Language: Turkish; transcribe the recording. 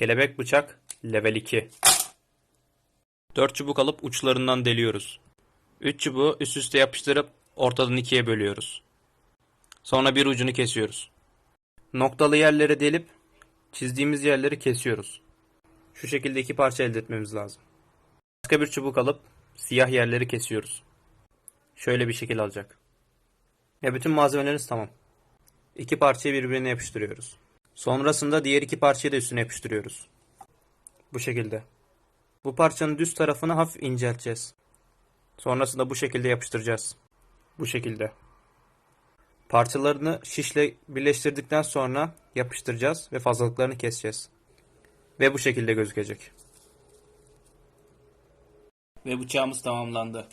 Kelebek bıçak level 2. 4 çubuk alıp uçlarından deliyoruz. 3 çubuğu üst üste yapıştırıp ortadan ikiye bölüyoruz. Sonra bir ucunu kesiyoruz. Noktalı yerleri delip çizdiğimiz yerleri kesiyoruz. Şu şekilde iki parça elde etmemiz lazım. Başka bir çubuk alıp siyah yerleri kesiyoruz. Şöyle bir şekil alacak. Ve bütün malzemelerimiz tamam. İki parçayı birbirine yapıştırıyoruz. Sonrasında diğer iki parçayı da üstüne yapıştırıyoruz. Bu şekilde. Bu parçanın düz tarafını hafif incelteceğiz. Sonrasında bu şekilde yapıştıracağız. Bu şekilde. Parçalarını şişle birleştirdikten sonra yapıştıracağız ve fazlalıklarını keseceğiz. Ve bu şekilde gözükecek. Ve bıçağımız tamamlandı.